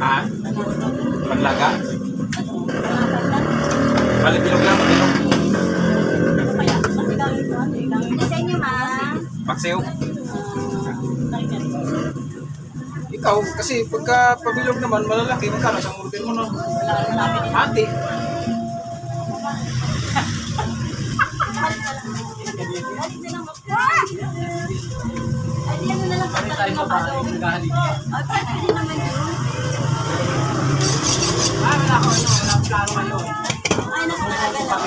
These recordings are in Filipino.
Ha? Paglaga? Bali, bilog lang, bilog. Sa inyo, ma'am. Paksiw. Ikaw, kasi pagka pabilog naman, malalaki, magkano isang order mo no? Ate. Ay, ano na lang sa tayo pa Ay, pwede naman yun. Ah, wala ko yun. Wala ko plano ngayon. Ay, naku talaga lang.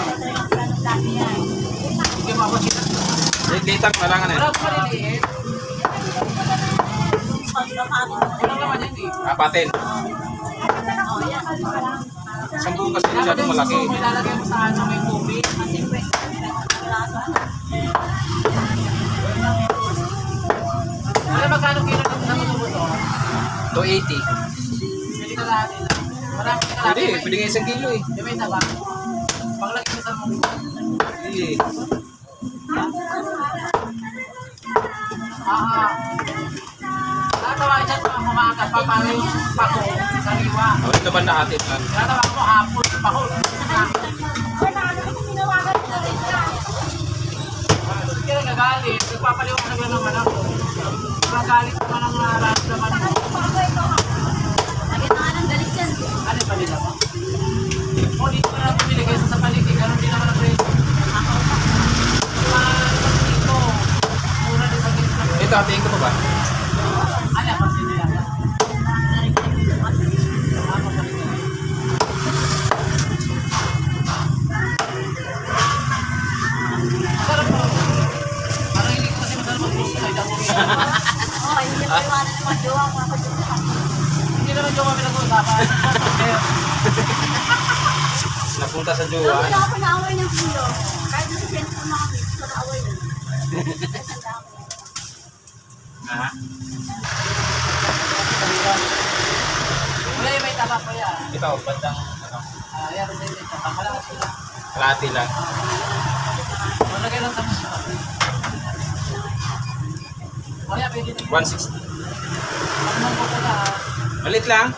Ano dati yan. Hindi mo ako sila. Litang na lang ano. Wala ko maliliit. Wala naman yan eh. Apatin. Oh, buong kasi masyadong malaki. Ilalagay mo sa ano, may tubig. 280. Pwede na lahat nila. Marami na lahat. Pwede, pwede nga isang kilo eh. Di ba yung taba? Panglagay mo sa mong Pwede. Ah, Natawa dyan mga kumakas pa para yung pako, sariwa. Oh, ito ba na atin? Natawa ko hapon, pako. Hindi ka nagagalit, nagpapaliwanag lang naman ako. Magalit naman ang nararamdaman mo. Ba? O dito na lang bumili kaysa sa paligid, ganun din naman ang presyo. Ito, atiin ko pa ba? Ang pansin nila? Ako. Parang hindi ko kasi masarap mag-post sa damo. Oh, hindi ko iwanan ng mga jowa ko. Ako jowa. Yung nag-uusapan. Eh, Napunta sa jowa. wala ako naaway ng pulo. Kahit nasa cellphone na kami, wala away yun. Isang dami. Ha? Wala yung may taba po yan. Ito, bandang ano, Ah, yan, may may taba. Sila. kalahati lang. Malagay lang sa musika. O yan, pwede na. 160. Pag mong ko na, Malit lang.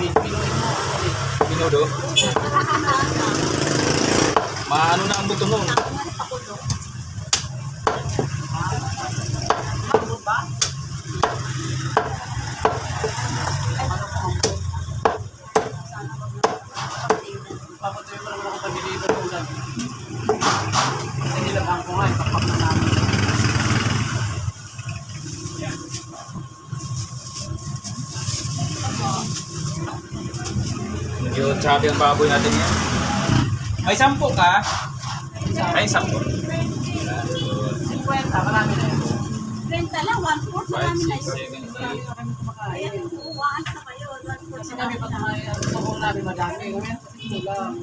mo. Minudo. Maano na ang buto nun. Ako nga napakulo. Ano ba? Papatuloy mo naman ako pag-deliver ng ulan. Kasi nilabang ko nga, ipapak na namin. Chubby ang baboy natin yan. May sampo ka? May sampo. 50, marami na yun. Renta lang, one-fourth, 5, marami na 6, yun. 7, 8. Marami na kami kumakain. Ayan, kukuhaan na kayo. One-fourth Kasi na kami kami pa gusto ko namin madami. Ito lang.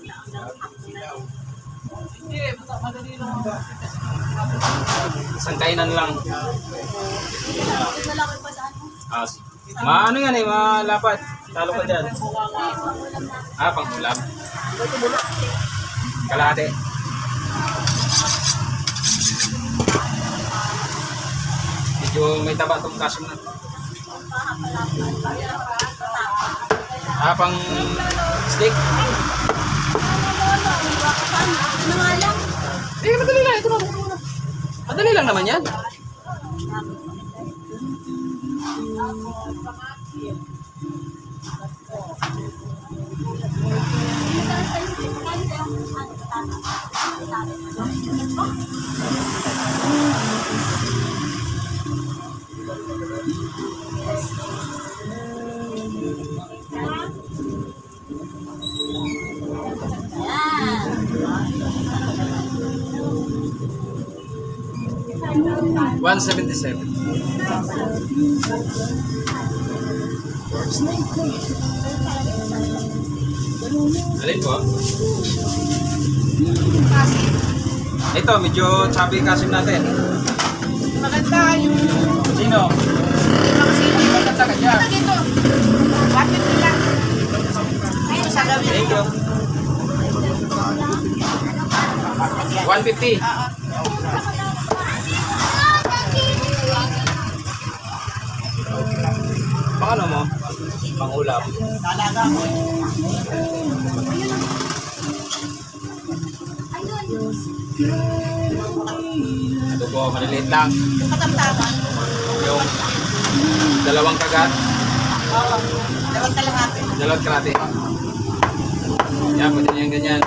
Hindi, basta madali lang. Isang kainan lang. Ah, maano yan eh, malapat. Talo ka dyan. Ah, pang ulam. Kalahati. Medyo may taba itong kasim na. Ah, pang steak. Lang? Eh, madali lang. Ito na. Madali lang naman yan. One seventy-seven. Alin po? Ito, medyo chubby kasim natin. Maganda yung Sino? mga sili. Maganda ka dyan. Dito. Bakit nila? Ayun sa gabi. Thank you. 150. Paano Pangulam. Nalaga ko eh. Ito po, maliliit lang. Yung katamtaman. Yung dalawang kagat, Oo. Dalawang kalahati. dalawang krate. Yan, pwede niyan ganyan.